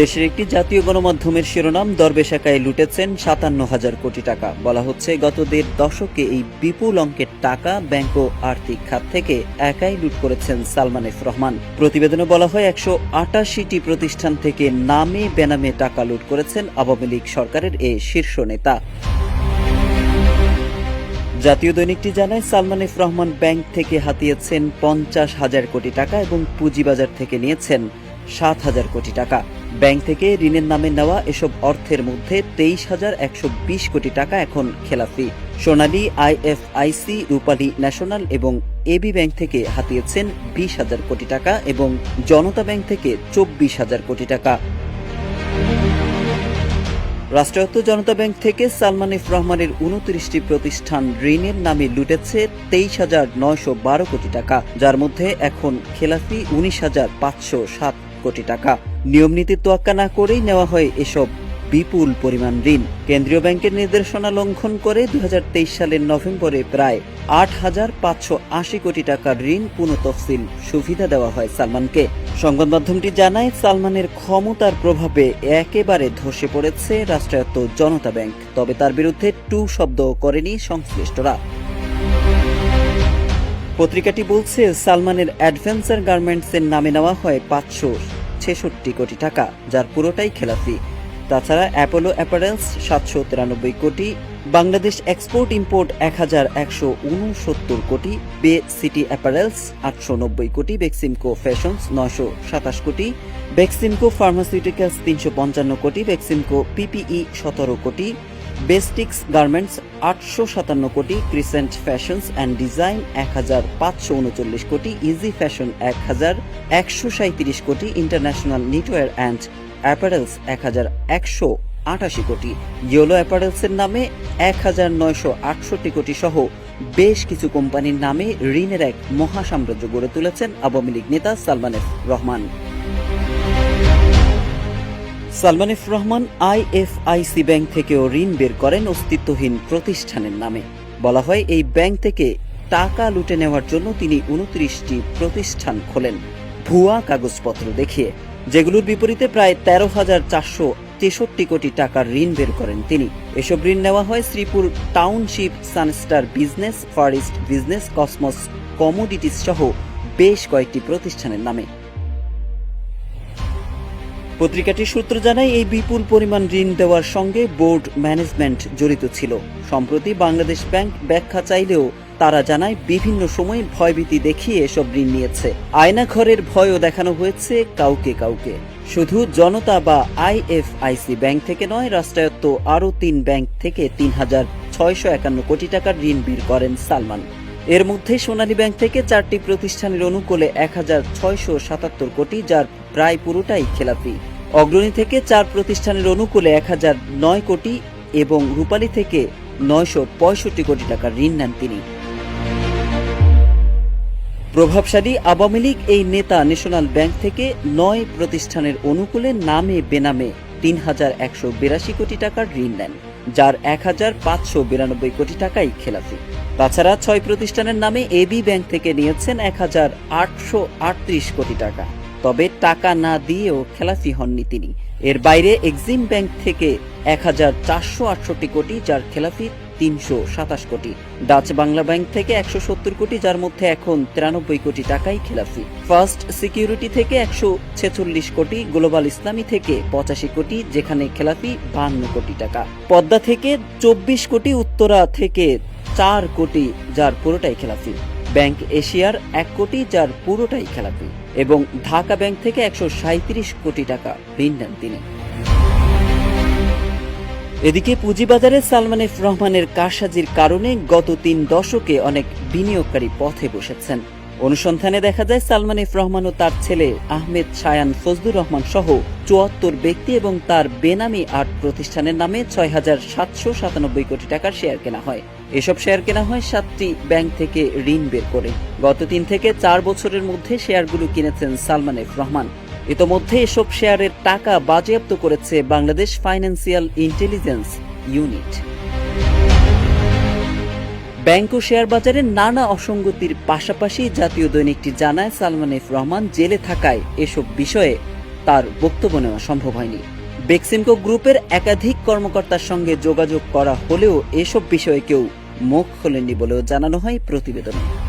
দেশের একটি জাতীয় গণমাধ্যমের শিরোনাম, দরবেশ একাই লুটেছেন সাতান্ন হাজার কোটি টাকা। বলা হচ্ছে, গত দেড় দশকে এই বিপুল অঙ্কের টাকা ব্যাংক ও আর্থিক খাত থেকে একাই লুট করেছেন সালমান এফ রহমান। প্রতিবেদনে বলা হয়, একশো আটাশিটি প্রতিষ্ঠান থেকে নামে বেনামে টাকা লুট করেছেন আওয়ামী লীগ সরকারের এ শীর্ষ নেতা। জাতীয় দৈনিকটি জানায়, সালমান এফ রহমান ব্যাংক থেকে হাতিয়েছেন পঞ্চাশ হাজার কোটি টাকা এবং পুঁজিবাজার থেকে নিয়েছেন সাত হাজার কোটি টাকা। ব্যাংক থেকে ঋণের নামে নেওয়া এসব অর্থের মধ্যে তেইশ হাজার একশো বিশ কোটি টাকা এখন খেলাফি। সোনালী আইএফআইসি রূপালী ন্যাশনাল এবং এবি ব্যাংক থেকে হাতিয়েছেন বিশ হাজার কোটি টাকা এবং জনতা ব্যাংক থেকে চব্বিশ হাজার কোটি টাকা। রাষ্ট্রায়ত্ত জনতা ব্যাংক থেকে সালমান ইফ রহমানের উনত্রিশটি প্রতিষ্ঠান ঋণের নামে লুটেছে তেইশ হাজার নয়শো বারো কোটি টাকা, যার মধ্যে এখন খেলাফি উনিশ হাজার পাঁচশো সাত কোটি টাকা। নিয়ম নীতির তোয়াক্কা না করেই নেওয়া হয় এসব বিপুল পরিমাণ ঋণ। কেন্দ্রীয় ব্যাংকের নির্দেশনা লঙ্ঘন করে দু হাজার তেইশ সালের নভেম্বরে প্রায় আট হাজার পাঁচশো আশি কোটি টাকার ঋণ পুনঃতফসিল সুবিধা দেওয়া হয় সালমানকে। সংবাদ মাধ্যমটি জানায়, সালমানের ক্ষমতার প্রভাবে একেবারে ধসে পড়েছে রাষ্ট্রায়ত্ত জনতা ব্যাংক, তবে তার বিরুদ্ধে টু শব্দ করেনি সংশ্লিষ্টরা। পত্রিকাটি বলছে, সালমানের অ্যাডভেঞ্চার গার্মেন্টসের নামে নেওয়া হয় পাঁচশো ছেষট্টি কোটি টাকা, যার পুরোটাই খেলাফি তাছাড়া অ্যাপোলো অ্যাপারেলস সাতশো তিরানব্বই কোটি, বাংলাদেশ এক্সপোর্ট ইম্পোর্ট এক হাজার একশো উনসত্তর কোটি, বে সিটি অ্যাপারেলস আটশো নব্বই কোটি, বেক্সিমকো ফ্যাশনস নয়শো সাতাশ কোটি, বেক্সিমকো ফার্মাসিউটিক্যালস তিনশো পঞ্চান্ন কোটি, বেক্সিমকো পিপিই সতেরো কোটি বেস্টিক্স গার্মেন্টস আটশো সাতান্ন কোটি ক্রিসেন্ট ফ্যাশনস অ্যান্ড ডিজাইন এক হাজার পাঁচশো উনচল্লিশ কোটি ইজি ফ্যাশন এক হাজার, একশো সাঁত্রিশ কোটি ইন্টারন্যাশনাল নিটওয়ার অ্যান্ড অ্যাপারেলস এক হাজার একশো আটাশি কোটি। ইয়েলো অ্যাপারেলসের নামে এক হাজার নয়শো আটষট্টি কোটি সহ বেশ কিছু কোম্পানির নামে ঋণের এক মহাসাম্রাজ্য গড়ে তুলেছেন আওয়ামী লীগ নেতা Salman Rahman. Salman F Rahman IFIC bank থেকেও ঋণ বের করেন অস্তিত্বহীন প্রতিষ্ঠানের নামে। বলা হয়, এই ব্যাংক থেকে টাকা লুটে নেওয়ার জন্য তিনি উনত্রিশটি প্রতিষ্ঠান খোলেন। ভুয়া কাগজপত্র দেখিয়ে, যেগুলোর বিপরীতে প্রায় তেরো হাজার চারশো তেষট্টি কোটি টাকার ঋণ বের করেন তিনি। এসব ঋণ নেওয়া হয় Sreepur township Sunstar business forest business, Cosmos commodities সহ বেশ কয়েকটি প্রতিষ্ঠানের নামে। পত্রিকাটির সূত্র জানায়, এই বিপুল পরিমাণ ঋণ দেওয়ার সঙ্গে বোর্ড ম্যানেজমেন্ট জড়িত ছিল। সম্প্রতি বাংলাদেশ ব্যাংক ব্যাখ্যা চাইলেও তারা জানায়, বিভিন্ন সময় ভয়ভীতি দেখিয়ে এসব ঋণ নিয়েছে। আয়নাঘরের ভয়ও দেখানো হয়েছে কাউকে কাউকে। শুধু জনতা বা আইএফআইসি ব্যাংক থেকে নয়, রাষ্ট্রায়ত্ত আরও তিন ব্যাংক থেকে তিন হাজার ছয়শো একান্ন কোটি টাকার ঋণ বের করেন সালমান। এর মধ্যে সোনালী ব্যাংক থেকে চারটি প্রতিষ্ঠানের অনুকূলে এক হাজার ছয়শো সাতাত্তর কোটি, যার প্রায় পুরোটাই খেলাপি। অগ্রণী থেকে চার প্রতিষ্ঠানের অনুকূলে এক হাজার নয় কোটি এবং রূপালী থেকে নয়শো পঁয়ষট্টি কোটি টাকার ঋণ নেন তিনি। প্রভাবশালী আওয়ামী লীগ এই নেতা ন্যাশনাল ব্যাংক থেকে নয় প্রতিষ্ঠানের অনুকূলে নামে বেনামে। তিন হাজার একশো বিরাশি কোটি টাকার ঋণ নেন, যার এক হাজার পাঁচশো বিরানব্বই কোটি টাকাই খেলাফি। তাছাড়া ছয় প্রতিষ্ঠানের নামে এবি ব্যাংক থেকে নিয়েছেন এক হাজার আটশো আটত্রিশ কোটি টাকা। তবে টাকা না দিয়েও খেলাফি হননি তিনি। এর বাইরে এক্সিম ব্যাংক থেকে এক হাজার চারশো আটষট্টি কোটি, যার খেলাফি তিনশো সাতাশ কোটি। ডাচ বাংলা ব্যাংক থেকে একশো সত্তর কোটি, যার মধ্যে এখন তিরানব্বই কোটি টাকাই খেলাফি। ফার্স্ট সিকিউরিটি থেকে একশো ছেচল্লিশ কোটি, গ্লোবাল ইসলামী থেকে পঁচাশি কোটি, যেখানে খেলাফি বান্ন কোটি টাকা। পদ্মা থেকে চব্বিশ কোটি, উত্তরা থেকে চার কোটি, যার পুরোটাই খেলাফি। ব্যাংক এশিয়ার এক কোটি, যার পুরোটাই খেলাপি এবং ঢাকা ব্যাংক থেকে একশো কোটি টাকা ঋণ নেন তিনি। এদিকে পুঁজিবাজারে সালমান এফ রহমানের কারসাজির কারণে গত তিন দশকে অনেক বিনিয়োগকারী পথে বসেছেন। অনুসন্ধানে দেখা যায়, সালমান এফ রহমান ও তার ছেলে আহমেদ ছায়ান ফজলুর রহমান সহ চুয়াত্তর ব্যক্তি এবং তার বেনামি আট প্রতিষ্ঠানের নামে ছয় হাজার সাতশো সাতানব্বই কোটি টাকার শেয়ার কেনা হয়। এসব শেয়ার কেনা হয় সাতটি ব্যাংক থেকে ঋণ বের করে। গত তিন থেকে চার বছরের মধ্যে শেয়ারগুলো কিনেছেন সালমান এফ রহমান। ইতোমধ্যে এসব শেয়ারের টাকা বাজেয়াপ্ত করেছে Bangladesh financial intelligence unit. Bank ও শেয়ার বাজারে নানা অসঙ্গতির পাশাপাশি জাতীয় দৈনিকটি জানায় সালমান এফ রহমান জেলে থাকায় এসব বিষয়ে তার বক্তব্য নেওয়া সম্ভব হয়নি। বেক্সিমকো গ্রুপের একাধিক কর্মকর্তার সঙ্গে যোগাযোগ করা হলেও এসব বিষয়ে কেউ মুখ খোলেননি বলেও জানানো হয় প্রতিবেদনে।